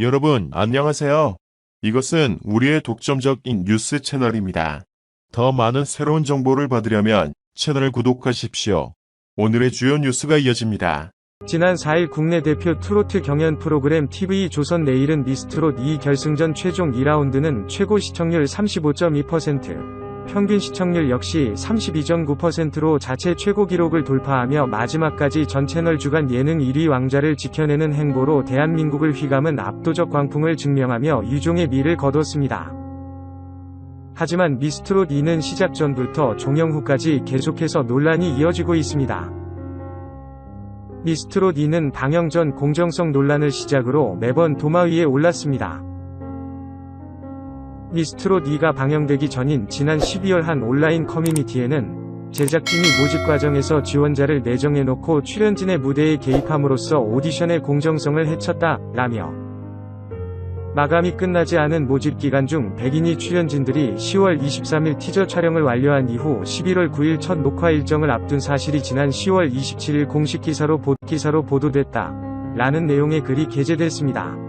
여러분, 안녕하세요. 이것은 우리의 독점적인 뉴스 채널입니다. 더 많은 새로운 정보를 받으려면 채널을 구독하십시오. 오늘의 주요 뉴스가 이어집니다. 지난 4일 국내 대표 트로트 경연 프로그램 TV 조선 내일은 미스트롯 2 결승전 최종 2라운드는 최고 시청률 35.2%, 평균 시청률 역시 32.9%로 자체 최고 기록을 돌파하며 마지막까지 전 채널 주간 예능 1위 왕자를 지켜내는 행보로 대한민국을 휘감은 압도적 광풍을 증명하며 유종의 미를 거뒀습니다. 하지만 미스트롯 2는 시작 전부터 종영 후까지 계속해서 논란이 이어지고 있습니다. 미스트롯 2는 방영 전 공정성 논란을 시작으로 매번 도마 위에 올랐습니다. 미스트롯 2가 방영되기 전인 지난 12월 한 온라인 커뮤니티에는 제작진이 모집 과정에서 지원자를 내정해놓고 출연진의 무대에 개입함으로써 오디션의 공정성을 해쳤다, 라며 마감이 끝나지 않은 모집 기간 중 100인이 출연진들이 10월 23일 티저 촬영을 완료한 이후 11월 9일 첫 녹화 일정을 앞둔 사실이 지난 10월 27일 공식 기사로 보, 기사로 보도됐다. 라는 내용의 글이 게재됐습니다.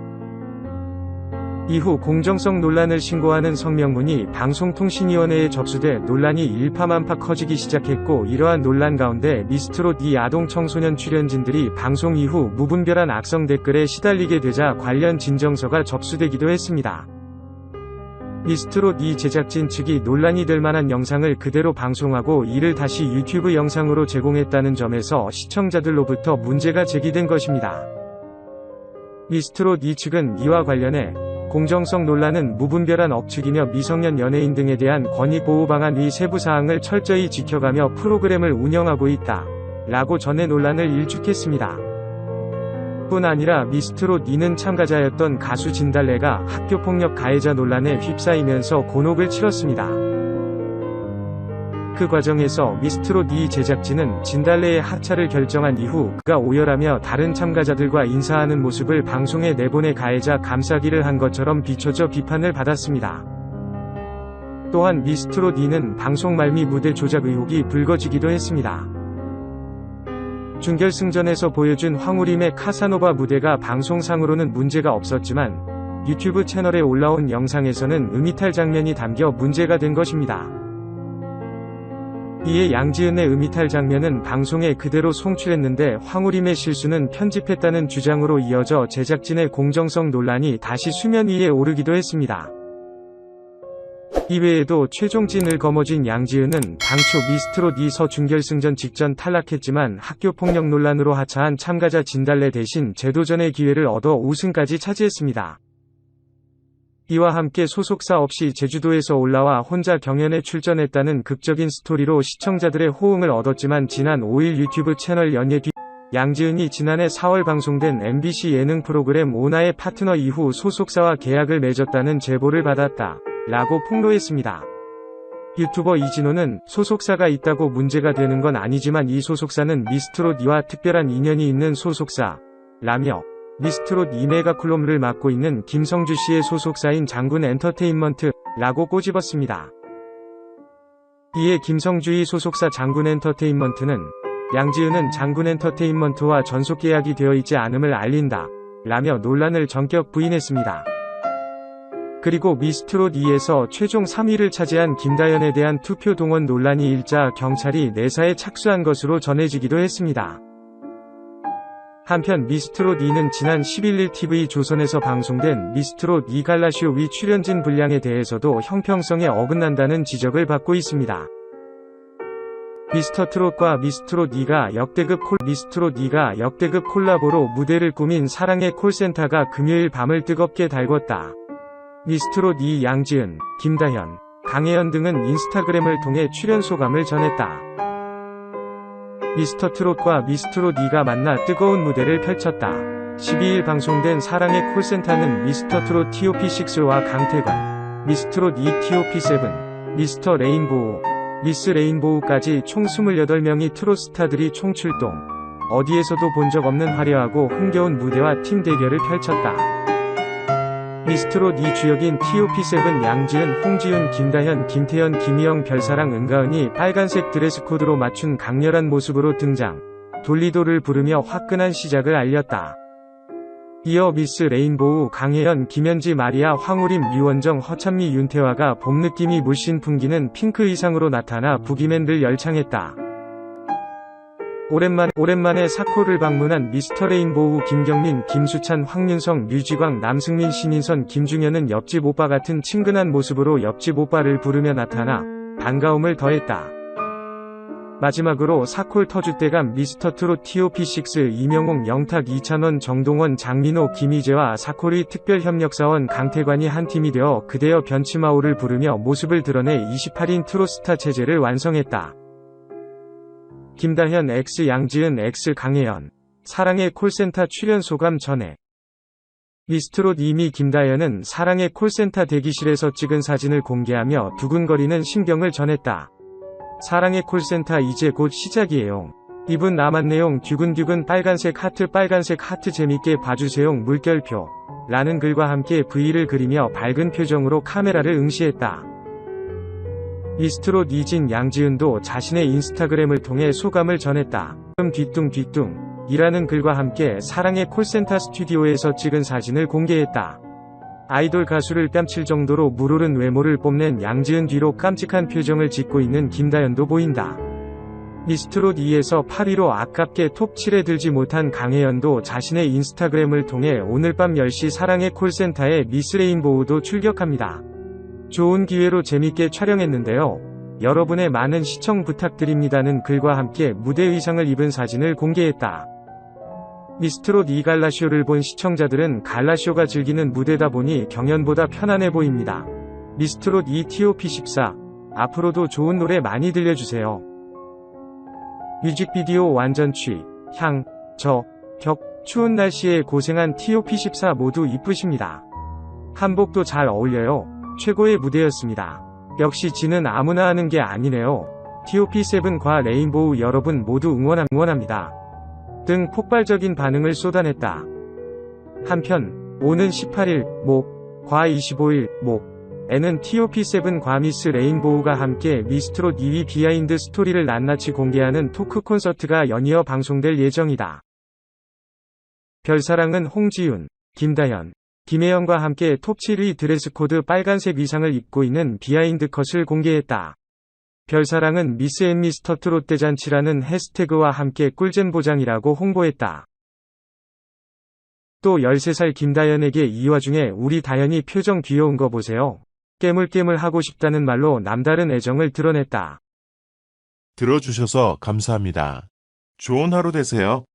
이후 공정성 논란을 신고하는 성명문이 방송통신위원회에 접수돼 논란이 일파만파 커지기 시작했고 이러한 논란 가운데 미스트롯 이 아동 청소년 출연진들이 방송 이후 무분별한 악성 댓글에 시달리게 되자 관련 진정서가 접수되기도 했습니다. 미스트롯 이 제작진 측이 논란이 될 만한 영상을 그대로 방송하고 이를 다시 유튜브 영상으로 제공했다는 점에서 시청자들로부터 문제가 제기된 것입니다. 미스트롯 이 측은 이와 관련해 공정성 논란은 무분별한 억측이며 미성년 연예인 등에 대한 권익 보호 방안 위 세부 사항을 철저히 지켜가며 프로그램을 운영하고 있다. 라고 전해 논란을 일축했습니다. 뿐 아니라 미스트롯 2는 참가자였던 가수 진달래가 학교폭력 가해자 논란에 휩싸이면서 곤혹을 치렀습니다. 그 과정에서 미스트롯 2 제작진은 진달래의 하차를 결정한 이후 그가 오열하며 다른 참가자들과 인사하는 모습을 방송에 내보내 가해자 감싸기를 한 것처럼 비춰져 비판을 받았습니다. 또한 미스트롯 2는 방송 말미 무대 조작 의혹이 불거지기도 했습니다. 준결승전에서 보여준 황우림의 카사노바 무대가 방송상으로는 문제가 없었지만 유튜브 채널에 올라온 영상에서는 음이탈 장면이 담겨 문제가 된 것입니다. 이에 양지은의 음이탈 장면은 방송에 그대로 송출했는데 황우림의 실수는 편집했다는 주장으로 이어져 제작진의 공정성 논란이 다시 수면 위에 오르기도 했습니다. 이외에도 최종진을 거머쥔 양지은은 당초 미스트롯 2서 준결승전 직전 탈락했지만 학교폭력 논란으로 하차한 참가자 진달래 대신 재도전의 기회를 얻어 우승까지 차지했습니다. 이와 함께 소속사 없이 제주도에서 올라와 혼자 경연에 출전했다는 극적인 스토리로 시청자들의 호응을 얻었지만 지난 5일 유튜브 채널 연예 뒤 양지은이 지난해 4월 방송된 MBC 예능 프로그램 오나의 파트너 이후 소속사와 계약을 맺었다는 제보를 받았다. 라고 폭로했습니다. 유튜버 이진호는 소속사가 있다고 문제가 되는 건 아니지만 이 소속사는 미스트롯 이와 특별한 인연이 있는 소속사. 라며 미스트롯 이메가클롬을 맡고 있는 김성주 씨의 소속사인 장군 엔터테인먼트 라고 꼬집었습니다. 이에 김성주의 소속사 장군 엔터테인먼트는 양지은은 장군 엔터테인먼트와 전속 계약이 되어 있지 않음을 알린다. 라며 논란을 전격 부인했습니다. 그리고 미스트롯 2에서 최종 3위를 차지한 김다연에 대한 투표 동원 논란이 일자 경찰이 내사에 착수한 것으로 전해지기도 했습니다. 한편 미스트롯 2는 지난 11일 TV 조선에서 방송된 미스트롯 2 갈라쇼 위 출연진 분량에 대해서도 형평성에 어긋난다는 지적을 받고 있습니다. 미스터트롯과 미스트롯 2가 역대급 콜 미스트롯 2가 역대급 콜라보로 무대를 꾸민 사랑의 콜센터가 금요일 밤을 뜨겁게 달궜다. 미스트롯 2 양지은, 김다현, 강혜연 등은 인스타그램을 통해 출연 소감을 전했다. 미스터 트롯과 미스트롯 2가 만나 뜨거운 무대를 펼쳤다. 12일 방송된 사랑의 콜센터는 미스터 트롯 TOP6와 강태관, 미스트롯 2 TOP7, 미스터 레인보우, 미스 레인보우까지 총 28명이 트롯 스타들이 총출동. 어디에서도 본 적 없는 화려하고 흥겨운 무대와 팀 대결을 펼쳤다. 미스트롯 2 주역인 TOP7 양지은, 홍지윤, 김다현, 김태현, 김희영, 별사랑, 은가은이 빨간색 드레스 코드로 맞춘 강렬한 모습으로 등장. 돌리도를 부르며 화끈한 시작을 알렸다. 이어 미스 레인보우 강혜연 김현지 마리아 황우림 유원정 허찬미 윤태화가 봄 느낌이 물씬 풍기는 핑크 의상으로 나타나 부기맨들 열창했다. 오랜만, 오랜만에 사코를 방문한 미스터 레인보우 김경민, 김수찬, 황윤성, 류지광, 남승민, 신인선, 김중현은 옆집 오빠 같은 친근한 모습으로 옆집 오빠를 부르며 나타나 반가움을 더했다. 마지막으로 사콜 터줏대감 미스터 트롯 TOP6 이명웅 영탁 이찬원 정동원 장민호 김희재와 사콜의 특별협력사원 강태관이 한 팀이 되어 그대여 변치마오를 부르며 모습을 드러내 28인 트롯스타 체제를 완성했다. 김다현 X 양지은 X 강혜연 사랑의 콜센터 출연 소감 전해 미스트롯 이미 김다현은 사랑의 콜센터 대기실에서 찍은 사진을 공개하며 두근거리는 심경을 전했다. 사랑의 콜센터 이제 곧 시작이에요. 이분 남은 내용 뒤근뒤근 빨간색 하트 빨간색 하트 재밌게 봐주세요 물결표 라는 글과 함께 V를 그리며 밝은 표정으로 카메라를 응시했다. 미스트롯 이진 양지은도 자신의 인스타그램을 통해 소감을 전했다. 음 뒤뚱 뒤뚱 이라는 글과 함께 사랑의 콜센터 스튜디오에서 찍은 사진을 공개했다. 아이돌 가수를 뺨칠 정도로 물오른 외모를 뽐낸 양지은 뒤로 깜찍한 표정을 짓고 있는 김다연도 보인다. 미스트롯 2에서 8위로 아깝게 톱 7에 들지 못한 강혜연도 자신의 인스타그램을 통해 오늘 밤 10시 사랑의 콜센터에 미스 레인보우도 출격합니다. 좋은 기회로 재밌게 촬영했는데요. 여러분의 많은 시청 부탁드립니다는 글과 함께 무대 의상을 입은 사진을 공개했다. 미스트롯 2 갈라쇼를 본 시청자들은 갈라쇼가 즐기는 무대다 보니 경연보다 편안해 보입니다. 미스트롯 2 TOP14 앞으로도 좋은 노래 많이 들려주세요. 뮤직비디오 완전 취, 향, 저, 격, 추운 날씨에 고생한 TOP14 모두 이쁘십니다. 한복도 잘 어울려요. 최고의 무대였습니다. 역시 지는 아무나 하는 게 아니네요. TOP7과 레인보우 여러분 모두 응원합니다. 등 폭발적인 반응을 쏟아냈다. 한편, 오는 18일, 목, 과 25일, 목, 에는 TOP7 과 미스 레인보우가 함께 미스트롯 2위 비하인드 스토리를 낱낱이 공개하는 토크 콘서트가 연이어 방송될 예정이다. 별사랑은 홍지윤, 김다현, 김혜영과 함께 톱 7위 드레스 코드 빨간색 의상을 입고 있는 비하인드 컷을 공개했다. 별사랑은 미스 앤 미스터 트롯 대잔치라는 해시태그와 함께 꿀잼 보장이라고 홍보했다. 또 13살 김다연에게 이 와중에 우리 다연이 표정 귀여운 거 보세요. 깨물깨물 하고 싶다는 말로 남다른 애정을 드러냈다. 들어주셔서 감사합니다. 좋은 하루 되세요.